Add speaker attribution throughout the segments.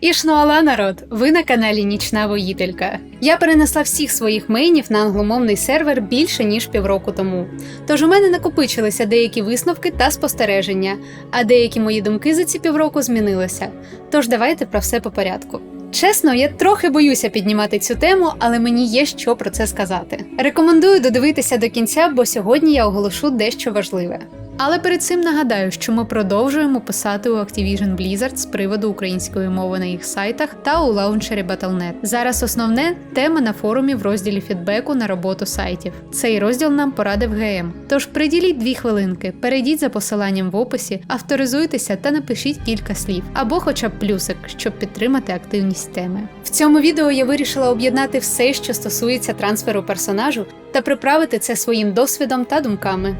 Speaker 1: Ішнуала народ, ви на каналі Нічна Воїтелька. Я перенесла всіх своїх мейнів на англомовний сервер більше ніж півроку тому. Тож у мене накопичилися деякі висновки та спостереження, а деякі мої думки за ці півроку змінилися. Тож давайте про все по порядку. Чесно, я трохи боюся піднімати цю тему, але мені є що про це сказати. Рекомендую додивитися до кінця, бо сьогодні я оголошу дещо важливе. Але перед цим нагадаю, що ми продовжуємо писати у Activision Blizzard з приводу української мови на їх сайтах та у лаунчері Battle.net. Зараз основне тема на форумі в розділі фідбеку на роботу сайтів. Цей розділ нам порадив ГМ. Тож приділіть дві хвилинки, перейдіть за посиланням в описі, авторизуйтеся та напишіть кілька слів, або хоча б плюсик, щоб підтримати активність теми. В цьому відео я вирішила об'єднати все, що стосується трансферу персонажу, та приправити це своїм досвідом та думками.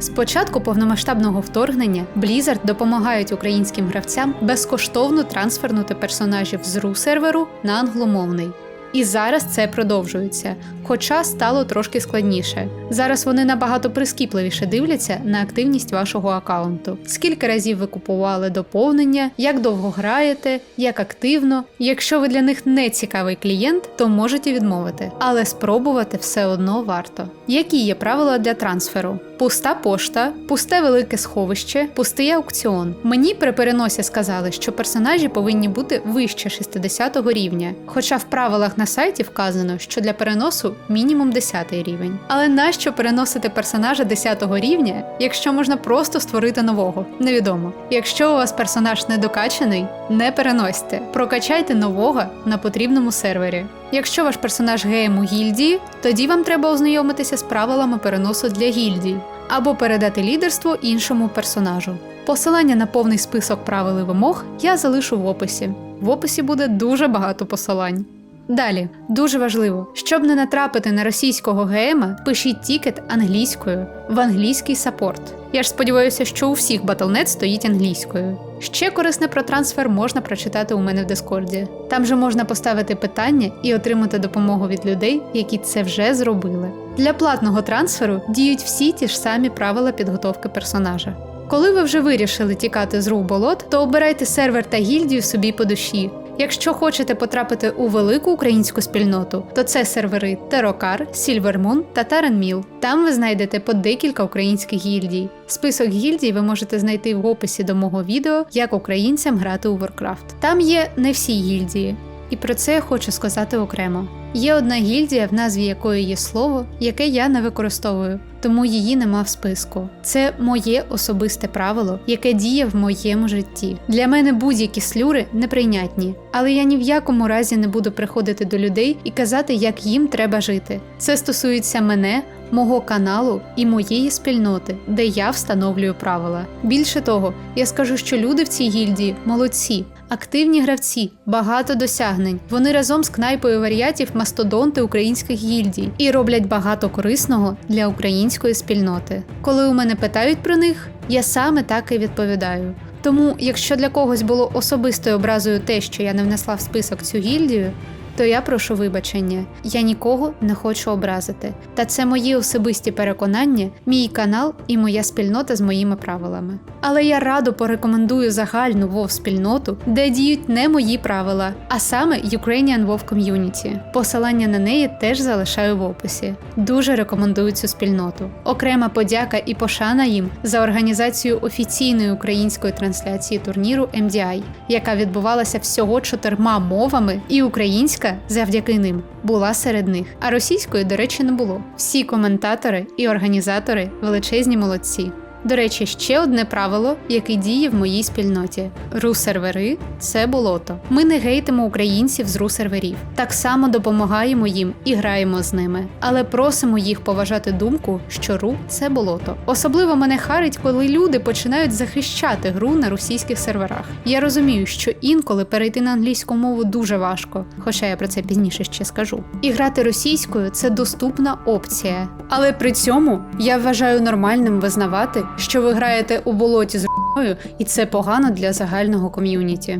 Speaker 1: З початку повномасштабного вторгнення Blizzard допомагають українським гравцям безкоштовно трансфернути персонажів з ру серверу на англомовний. І зараз це продовжується, хоча стало трошки складніше. Зараз вони набагато прискіпливіше дивляться на активність вашого аккаунту. Скільки разів ви купували доповнення, як довго граєте, як активно. Якщо ви для них не цікавий клієнт, то можете відмовити, але спробувати все одно варто. Які є правила для трансферу? Пуста пошта, пусте велике сховище, пустий аукціон. Мені при переносі сказали, що персонажі повинні бути вище 60 рівня. Хоча в правилах на сайті вказано, що для переносу мінімум 10 рівень. Але нащо переносити персонажа 10 рівня, якщо можна просто створити нового? Невідомо. Якщо у вас персонаж недокачаний, не переносьте. Прокачайте нового на потрібному сервері. Якщо ваш персонаж гейм у гільдії, тоді вам треба ознайомитися з правилами переносу для гільдії або передати лідерство іншому персонажу. Посилання на повний список правил і вимог я залишу в описі. В описі буде дуже багато посилань. Далі дуже важливо, щоб не натрапити на російського ГМа, пишіть тікет англійською в англійський саппорт. Я ж сподіваюся, що у всіх Battle.net стоїть англійською. Ще корисне про трансфер можна прочитати у мене в Дискорді. Там же можна поставити питання і отримати допомогу від людей, які це вже зробили. Для платного трансферу діють всі ті ж самі правила підготовки персонажа. Коли ви вже вирішили тікати з рук болот, то обирайте сервер та гільдію собі по душі. Якщо хочете потрапити у велику українську спільноту, то це сервери Терокар, Сільвермун та Таренміл. Там ви знайдете по декілька українських гільдій. Список гільдій ви можете знайти в описі до мого відео, як українцям грати у Warcraft. Там є не всі гільдії, і про це я хочу сказати окремо. Є одна гільдія, в назві якої є слово, яке я не використовую, тому її нема в списку. Це моє особисте правило, яке діє в моєму житті. Для мене будь-які слюри неприйнятні, але я ні в якому разі не буду приходити до людей і казати, як їм треба жити. Це стосується мене. Мого каналу і моєї спільноти, де я встановлюю правила. Більше того, я скажу, що люди в цій гільдії молодці, активні гравці, багато досягнень. Вони разом з кнайпою варіатів мастодонти українських гільдій і роблять багато корисного для української спільноти. Коли у мене питають про них, я саме так і відповідаю. Тому, якщо для когось було особистою образою те, що я не внесла в список цю гільдію, то я прошу вибачення. Я нікого не хочу образити. Та це мої особисті переконання, мій канал і моя спільнота з моїми правилами. Але я радо порекомендую загальну вов спільноту, де діють не мої правила, а саме Ukrainian WoW Community. Посилання на неї теж залишаю в описі. Дуже рекомендую цю спільноту. Окрема подяка і пошана їм за організацію офіційної української трансляції турніру MDI, яка відбувалася всього чотирма мовами, і українська завдяки ним була серед них. А російської, до речі, не було. Всі коментатори і організатори величезні молодці. До речі, ще одне правило, яке діє в моїй спільноті: ру-сервери це болото. Ми не гейтимо українців з ру-серверів. Так само допомагаємо їм і граємо з ними, але просимо їх поважати думку, що ру це болото. Особливо мене харить, коли люди починають захищати гру на російських серверах. Я розумію, що інколи перейти на англійську мову дуже важко, хоча я про це пізніше ще скажу. І грати російською це доступна опція. Але при цьому я вважаю нормальним визнавати, що ви граєте у болоті з р**ою, і це погано для загального ком'юніті.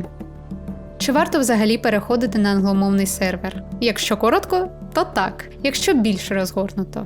Speaker 1: Чи варто взагалі переходити на англомовний сервер? Якщо коротко, то так, якщо більш розгорнуто.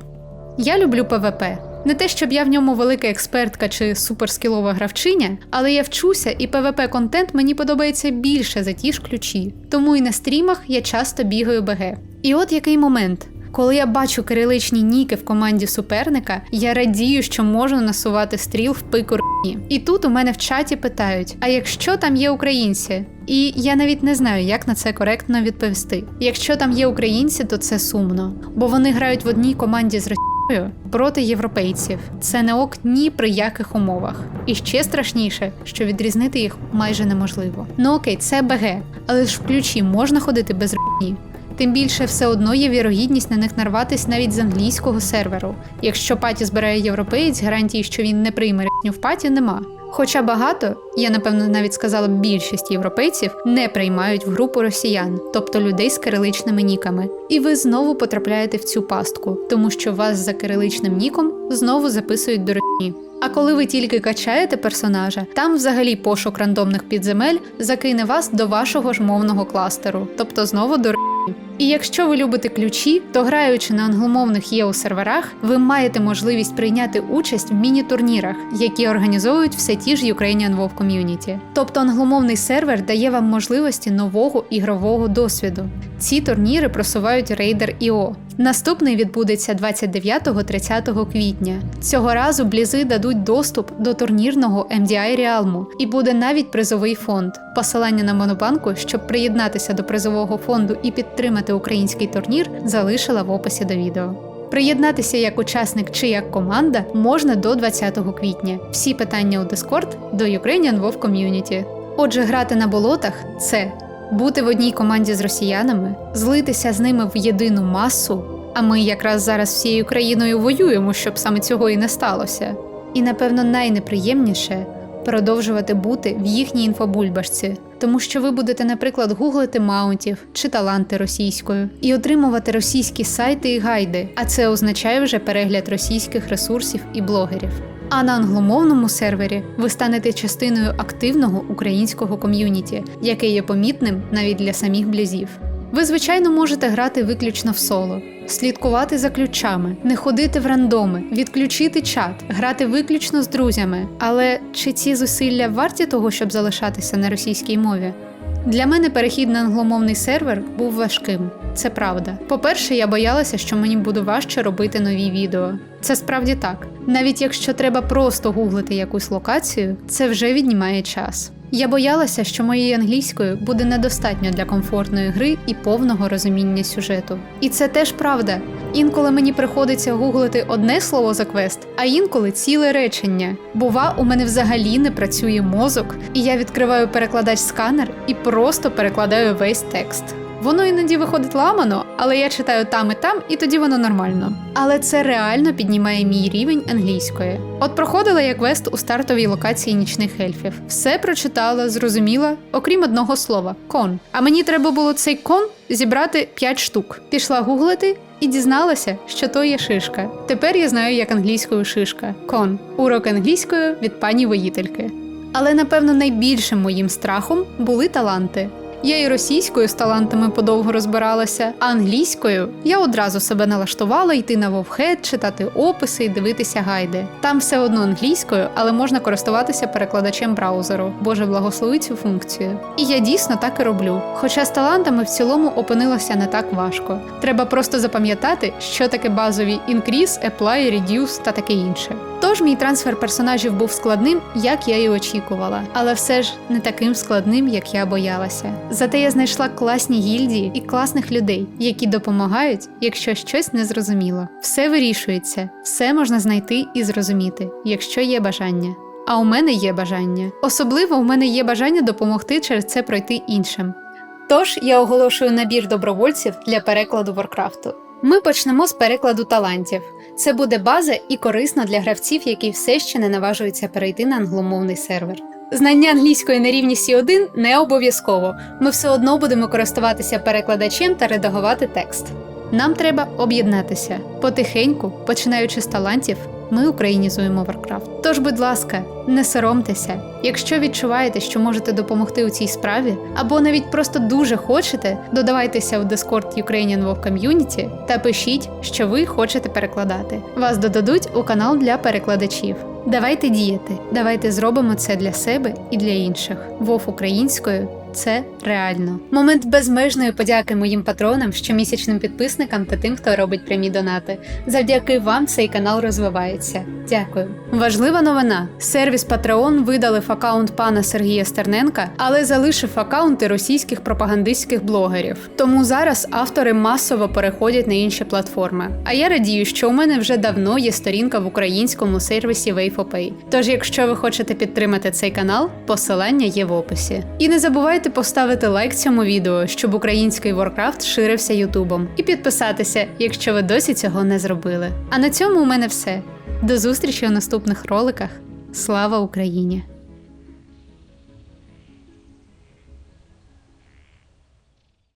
Speaker 1: Я люблю ПВП, Не те, щоб я в ньому велика експертка чи суперскілова гравчиня, але я вчуся, і PvP контент мені подобається більше за ті ж ключі. Тому і на стрімах я часто бігаю БГ. І от який момент. Коли я бачу кириличні ніки в команді суперника, я радію, що можу насувати стріл в пику р**ні. І тут у мене в чаті питають: а якщо там є українці? І я навіть не знаю, як на це коректно відповісти. Якщо там є українці, то це сумно, бо вони грають в одній команді з Росією проти європейців. Це не ок ні при яких умовах. І ще страшніше, що відрізнити їх майже неможливо. Ну окей, це БГ, але ж в ключі можна ходити без р**ні. Тим більше все одно є вірогідність на них нарватись навіть з англійського серверу. Якщо паті збирає європеєць, гарантії, що він не прийме рятню в паті, нема. Хоча багато, я напевно навіть сказала більшість європейців, не приймають в групу росіян, тобто людей з кириличними ніками. І ви знову потрапляєте в цю пастку, тому що вас за кириличним ніком знову записують до росії. А коли ви тільки качаєте персонажа, там взагалі пошук рандомних підземель закине вас до вашого ж мовного кластеру, тобто знову до і якщо ви любите ключі, то граючи на англомовних ЄУ серверах, ви маєте можливість прийняти участь в міні-турнірах, які організовують все ті ж Ukrainian WoW Community. Тобто англомовний сервер дає вам можливості нового ігрового досвіду. Ці турніри просувають Raider IO. Наступний відбудеться 29-30 квітня. Цього разу блізи дадуть доступ до турнірного MDI Realm і буде навіть призовий фонд. Посилання на монобанку, щоб приєднатися до призового фонду і підтримати український турнір, залишила в описі до відео. Приєднатися як учасник чи як команда можна до 20 квітня. Всі питання у Discord до Ukrainian WoW Community. Отже, грати на болотах це бути в одній команді з росіянами, злитися з ними в єдину масу. А ми якраз зараз всією країною воюємо, щоб саме цього і не сталося. І напевно найнеприємніше продовжувати бути в їхній інфобульбашці, тому що ви будете, наприклад, гуглити маунтів чи таланти російською і отримувати російські сайти і гайди, а це означає вже перегляд російських ресурсів і блогерів. А на англомовному сервері ви станете частиною активного українського ком'юніті, яке є помітним навіть для самих блюзів. Ви, звичайно, можете грати виключно в соло, слідкувати за ключами, не ходити в рандоми, відключити чат, грати виключно з друзями. Але чи ці зусилля варті того, щоб залишатися на російській мові? Для мене перехід на англомовний сервер був важким. Це правда. По-перше, я боялася, що мені буде важче робити нові відео. Це справді так. Навіть якщо треба просто гуглити якусь локацію, це вже віднімає час. Я боялася, що моєї англійської буде недостатньо для комфортної гри і повного розуміння сюжету. І це теж правда. Інколи мені приходиться гуглити одне слово за квест, а інколи ціле речення. Бува, у мене взагалі не працює мозок, і я відкриваю перекладач сканер і просто перекладаю весь текст. Воно іноді виходить ламано, але я читаю там і там, і тоді воно нормально. Але це реально піднімає мій рівень англійської. От проходила я квест у стартовій локації нічних ельфів. Все прочитала, зрозуміла, окрім одного слова кон. А мені треба було цей кон зібрати 5 штук. Пішла гуглити і дізналася, що то є шишка. Тепер я знаю, як англійською шишка. Кон. Урок англійською від пані воїтельки. Але напевно найбільшим моїм страхом були таланти. Я і російською з талантами подовго розбиралася, а англійською я одразу себе налаштувала йти на вовхед, читати описи і дивитися гайди. Там все одно англійською, але можна користуватися перекладачем браузеру. Боже благослови цю функцію. І я дійсно так і роблю. Хоча з талантами в цілому опинилося не так важко. Треба просто запам'ятати, що таке базові increase, apply, reduce та таке інше. Тож мій трансфер персонажів був складним, як я і очікувала, але все ж не таким складним, як я боялася. Зате я знайшла класні гільдії і класних людей, які допомагають, якщо щось не зрозуміло. Все вирішується, все можна знайти і зрозуміти, якщо є бажання. А у мене є бажання. Особливо у мене є бажання допомогти через це пройти іншим. Тож я оголошую набір добровольців для перекладу Варкрафту. Ми почнемо з перекладу талантів. Це буде база і корисно для гравців, які все ще не наважуються перейти на англомовний сервер. Знання англійської на рівні C1 не обов'язково. Ми все одно будемо користуватися перекладачем та редагувати текст. Нам треба об'єднатися потихеньку, починаючи з талантів, Ми українізуємо Warcraft. Тож, будь ласка, не соромтеся. Якщо відчуваєте, що можете допомогти у цій справі, або навіть просто дуже хочете, додавайтеся у Discord Ukrainian WoW Community та пишіть, що ви хочете перекладати. Вас додадуть у канал для перекладачів. Давайте діяти, давайте зробимо це для себе і для інших. Вов українською це реально. Момент безмежної подяки моїм патронам, щомісячним підписникам та тим, хто робить прямі донати. Завдяки вам цей канал розвивається. Дякую. Важлива новина: сервіс Patreon видалив акаунт пана Сергія Стерненка, але залишив акаунти російських пропагандистських блогерів. Тому зараз автори масово переходять на інші платформи. А я радію, що у мене вже давно є сторінка в українському сервісі Wayfopay. Тож, якщо ви хочете підтримати цей канал, посилання є в описі. І не забувайте поставити лайк цьому відео, щоб український Warcraft ширився Ютубом, і підписатися, якщо ви досі цього не зробили. А на цьому у мене все. До зустрічі у наступних роликах. Слава Україні!